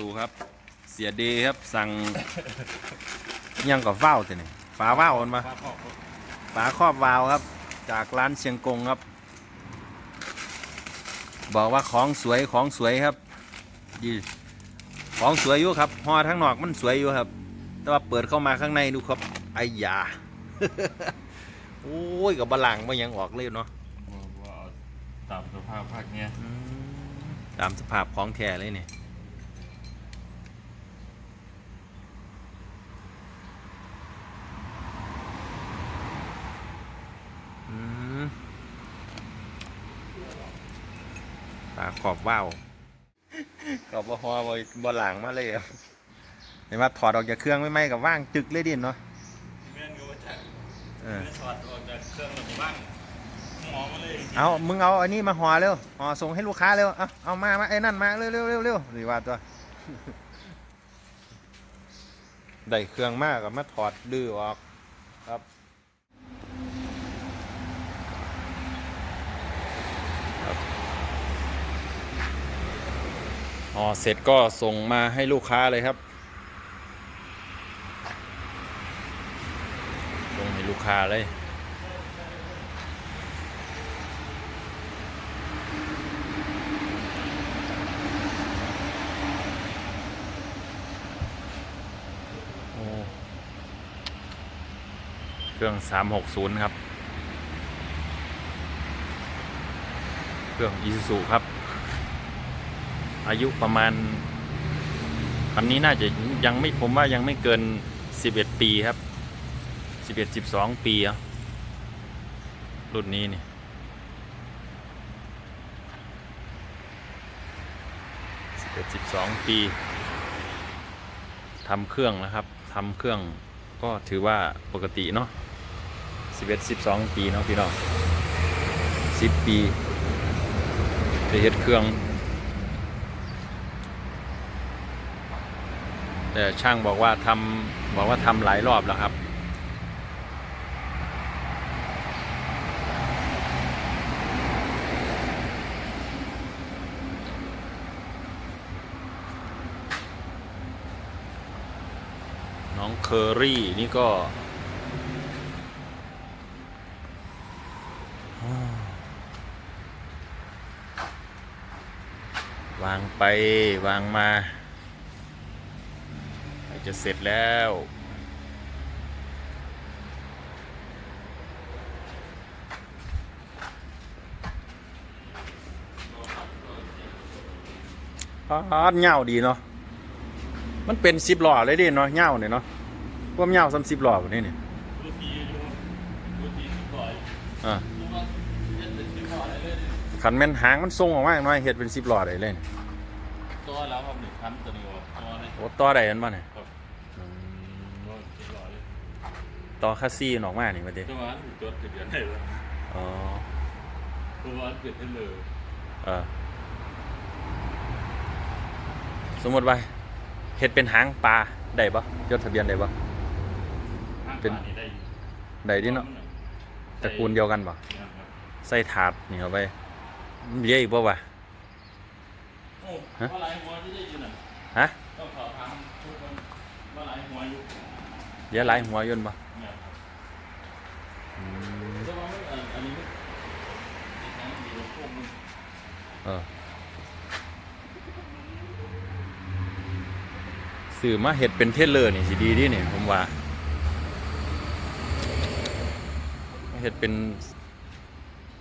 ดูครับ เสียเดครับ สั่ง ยังกับว้าวแต่นี่ฝาว้าวมันมาครับออกฝาครอบวาล์วครับ จากร้านเชียงกงครับ บอกว่าของสวยของสวยครับ ดีของสวยอยู่ครับห่อทั้งนอกมันสวยอยู่ครับ แต่ว่าเปิดเข้ามาข้างในดูครับไอ้ยาโอ้ยกับบลังมันยังออกเลยเนาะว่าเอาตามสภาพภาคเนี้ยอืมตามสภาพของแท้เลยเนี่ยอืมปลาขอบว่าวขอบบฮอบอบหลังมาเลยครับเห็นว่าถอดออกจากเครื่องไม่ไหมกับว่างจึกเลยดินเนาะแม่นก็ว่าจะเออถอดออกจากเครื่องแล้วบ้างหมอมาเลยเอามึงเอาอันนี้มาห่อเร็วห่อส่งให้ลูกค้าเร็วเอาเอามามาไอ้นั่นมาเร็วเร็วเร็วเร็วหรือว่าตัวได้เครื่องมากกับมาถอดดื้อออกครับครับ ห่อเสร็จก็ส่งมาให้ลูกค้าเลยครับ ส่งให้ลูกค้าเลยเครื่อง 360 ครับ เครื่อง i s u z u ครับ อายุประมาณคันนี้น่าจะยังไม่ผมว่ายังไม่เกิน 11 ปีครับ 11 12 ปีอะรุ่นนี้นี่11 12ปีทำเครื่องนะครับทำเครื่องก็ถือว่าปกติเนาะ11 12ปีเนาะพี่น้อง10ปีไปเฮ็ดเครื่อง แต่ช่างบอกว่าทำบอกว่าทำหลายรอบแล้วครับ น้องเคอรี่นี่ก็วางไปวางมา จะเสร็จแล้ว พาดเงาดีเนาะ มันเป็นสิบหล่อเลยดิเนาะเงาเนี่ยเนาะพวกเงาซ้ำสิบหล่อแบบนี้เนี่ยรูทีอยู่รูทีสิบร้อยอ่ารู้ว่าเย็นเป็นสิบร้อยเลยขันแม่นหางมันทรงออกมาหน่อยเห็ดเป็นสิบหล่อได้เลยเนี่ยตัวแล้วครับหนึ่งพันตัวนี้ว่าตัวนี้โอ้ต่อได้เห็นป่ะเนี่ย ครับตัวสิบร้อยเลย ต่อคัสซี่ออกมานี่มาเด้ตัวนั้นจดทะเบียนให้เลยอ๋อตัวนั้นเปลี่ยนให้เลยเออสมมติว่าเห็ดเป็นหางปลาได้ปะยศทะเบียนได้ปะห้างเป็นป่านี้ได้อยู่ได้ดิเนาะตระกูลเดียวกันปะเนี่ยครับใส่ถาดนี่เข้าไปมันเยอะอีกปะวะ โอ้ฮะ ว่าหลายหัวที่ได้อยู่น่ะฮะต้องขอถามทุกคนว่าหลายหัวอยู่เดี๋ยวหลายหัวยนต์ปะเนี่ยครับ อืม แต่ว่าไม่เอ่ออันนี้ไม่ในทางดีกว่าพวกมึง เออ สื่อมาเห็ดเป็นเทเลอร์นี่สิดีดิเนี่ยผมว่าเห็ดเป็น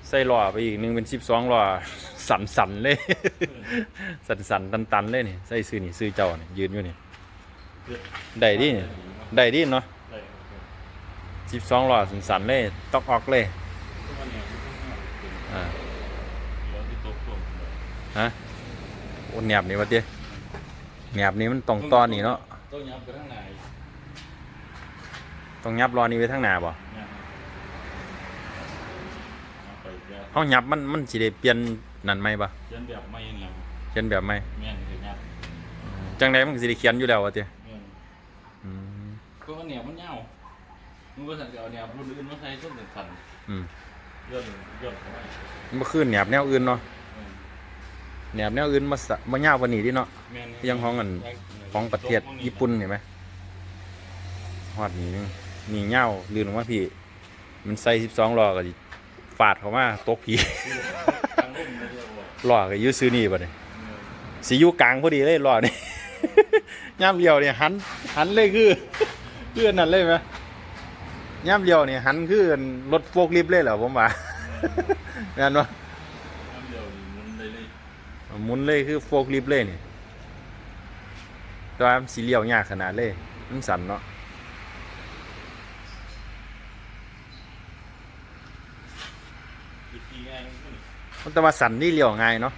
ไส้หล่อไปอีกหนึ่งเป็นสิบสองหล่อสันสันเลย สันสันตันตันเลยนี่ใส่ซื้อนี่ซื้อเจ้านี่ยืนอยู่นี่ได้ดิเนี่ยได้ดิเนาะสิบสองหล่อสันสันเลยตอกออกเลยอ่า เดี๋ยวที่โต๊ะรวมเลย ฮะโอ้แหนบนี่วะเตี้ยแหนบนี่มันตรงต้อนนี่เนาะต้องย้ำไปข้างในต้องยับรอนี่ไว้ทางหน้าบ่เนี่ยเอาไปแยกเฮายับมันมันสิได้เปลี่ยนนั่นไหมบ่เขียนแบบไม่เนี่ยเขียนแบบไหมแม่นคือยับจังไดมันก็สิได้เขียนอยู่แล้ววะเตี้ยแม่นอืมก็ว่าเนี่ยมันเงามึงก็สั่งจะเอาเนี่ยรุ่นอื่นมาใช้ส้นสั่นอืมย่นย่นเข้าไปมันบ่คือแหนบแนวอื่นเนาะอืม แหนบแนวอื่นมาสะมาเงาวกว่านี้ดิเนาะแม่นยังของอันของประเทศญี่ปุ่นเห็นไหมฮอดนี่นึงนี่เงาวลื่นลงมาพี่ มันใส่สิบสองล้อก็สิฟาดเข้ามาตกพี่ทางลุ่มเลยเดียวบ่ล้อก็อยื้อซื้อนี่บ่เนี่ยสิอยู่กลางพอดีเลยล้อนี่ย่ามเลี้ยวเนี่ยหันหันเลยคือคืออันนั่นเลยไหมย่ามเลี้ยวเนี่ยหันคืออันรถโฟกลิฟต์เลยเหรอผมว่านั่นวะ น้ำเดียวนี่หมุนได้เลย หมุนเลยคือโฟกลิฟต์เลยนี่แต่ว่ามันสีเลี้ยวยากขนาดเลยมันสั่นเนาะวิธีง่ายมันคือมันแต่ว่าสั่นนี่เลี้ยวง่ายเนาะ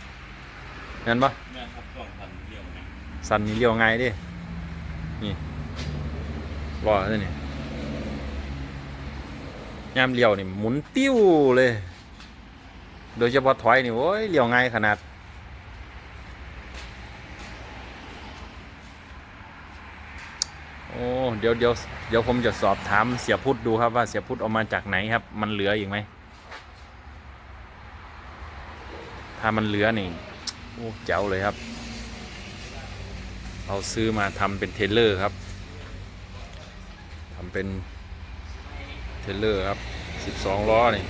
เห็นปะแม่นครับสองพันเดียวนะสั่นนี่เลี้ยวง่ายเดินี่รอเลยนี่ยามเลี้ยวนี่หมุนติ้วเลย โดยเฉพาะถอยนี่โอ้ยเลี้ยวง่ายขนาด โอ้ เดี๋ยวเดี๋ยวเดี๋ยวผมจะสอบถามเสียพุทธดูครับว่าเสียพุทธเอามาจากไหนครับ มันเหลืออีกไหมถ้ามันเหลือนี่โอ้เจ๋วเลยครับเอาซื้อมาทำเป็นเทเลอร์ครับทำเป็นเทเลอร์ครับ12ล้อนี่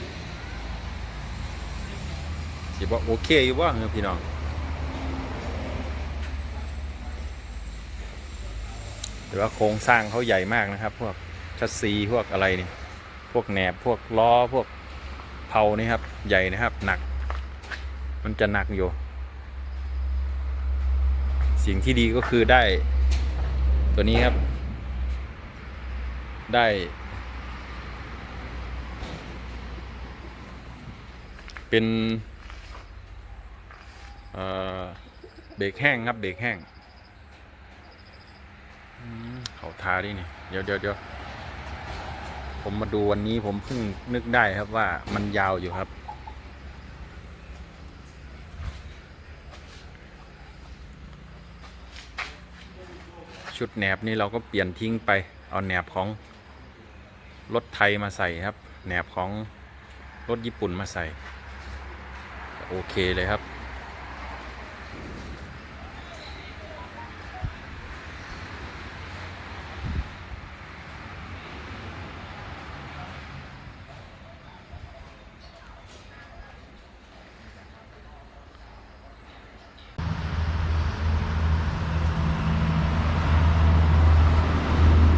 สิบอกโอเคอยู่ว่าพี่น้อง แต่ว่าโครงสร้างเขาใหญ่มากนะครับ พวกชัสซีพวกอะไรนี่พวกแหนบพวกล้อพวกเผานี่ครับใหญ่นะครับหนัก มันจะหนักอยู่ สิ่งที่ดีก็คือได้ตัวนี้ครับ ได้ เป็นเบรกแห้งครับเบรกแห้ง เขาทาดินี่เดี๋ยวเดี๋ยวเดี๋ยวผมมาดูวันนี้ผมเพิ่งนึกได้ครับว่ามันยาวอยู่ครับ ชุดแหนบนี่เราก็เปลี่ยนทิ้งไป เอาแหนบของรถไทยมาใส่ครับ แหนบของรถญี่ปุ่นมาใส่ โอเคเลยครับ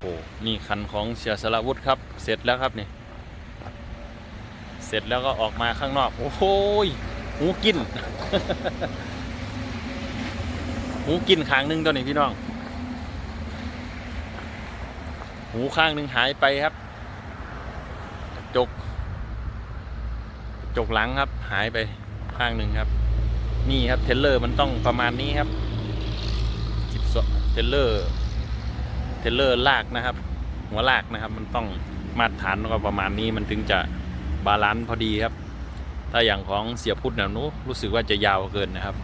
โอ้ นี่ คันของเสียสละวุธครับ เสร็จแล้วครับนี่ เสร็จแล้วก็ออกมาข้างนอก โอ้โหหูกินหูกินข้างหนึงตัวนี้พี่น้อง หูข้างหนึ่งหายไปครับจกจกหลังครับ หายไปข้างหนึ่งครับ นี่ครับเทเลอร์มันต้องประมาณนี้ครับสิบสองเทเลอร์เทเลอร์ลากนะครับ หัวลากนะครับ มันต้องมาตรฐานก็ประมาณนี้มันถึงจะบาลานซ์พอดีครับ ถ้าอย่างของเสียพุทธเนี่ยนูรู้สึกว่าจะยาวเกินนะครับ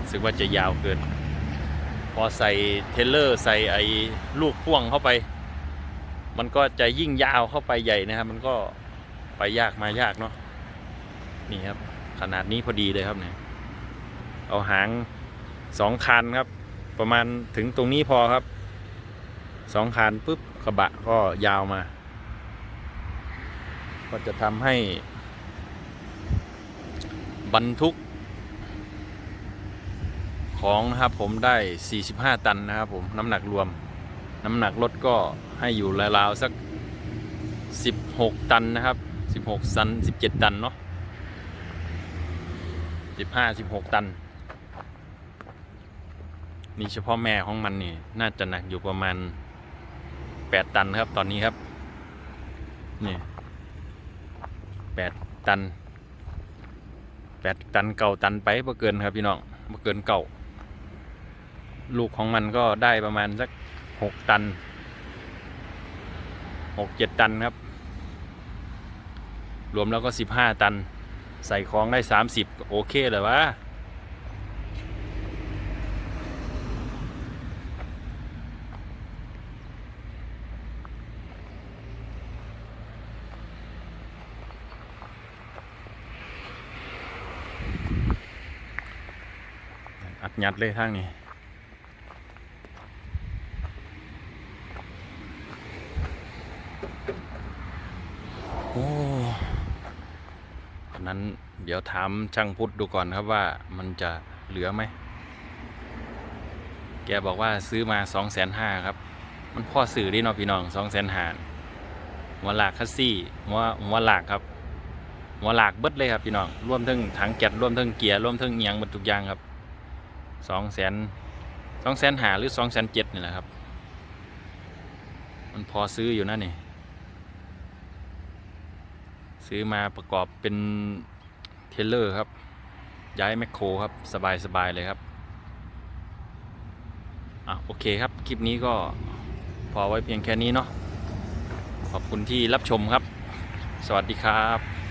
รู้สึกว่าจะยาวเกิน พอใส่เทเลอร์ใส่ไอ้ลูกพ่วงเข้าไป มันก็จะยิ่งยาวเข้าไปใหญ่นะครับ มันก็ไปยากมายากเนาะนี่ครับ ขนาดนี้พอดีเลยครับเนี่ยเอาหางสองคันครับ ประมาณถึงตรงนี้พอครับ สองคันปุ๊บกระบะก็ยาวมา ก็จะทำให้ บรรทุก ของนะครับผมได้ 45 ตันนะครับผมน้ำหนักรวม น้ำหนักรถก็ให้อยู่ราวๆสัก 16 ตันนะครับ 16ตัน 17 ตันเนาะ15 16 ตันนี่เฉพาะแม่ของมันนี่ น่าจะหนักอยู่ประมาณ 8ตันครับ ตอนนี้ครับ นี่8ตัน8ตันเก่าตันไปเ่เกินครับพี่น้องเ่เกินเก่า ลูกของมันก็ได้ประมาณสัก6ตัน6 7ตันครับ รวมแล้วก็15ตัน ใส่ของได้30ก็โอเคเลยวะ ยัดเลยทางนี้โอ้นั้นเดี๋ยวถามช่างพุทธดูก่อนครับว่ามันจะเหลือไหม แกบอกว่าซื้อมาสองแสนห้าครับ มันพ่อสื่อได้เนาะพี่น้องสองแสนห้าหัวหลากคัสซี่หัวหัวหลากครับหัวหลากเบิดเลยครับพี่น้องรวมทั้งถังแก๊สรวมทั้งเกียร์รวมทั้งเอียงหมดทุกอย่างครับ สองแสนสองแสนหาหรือสองแสนเจ็ดนี่แหละครับ มันพอซื้ออยู่นะนี่ ซื้อมาประกอบเป็นเทเลอร์ครับ ย้ายแมคโครครับ สบายสบายเลยครับ อะ โอเคครับ คลิปนี้ก็พอไว้เพียงแค่นี้เนาะขอบคุณที่รับชมครับ สวัสดีครับ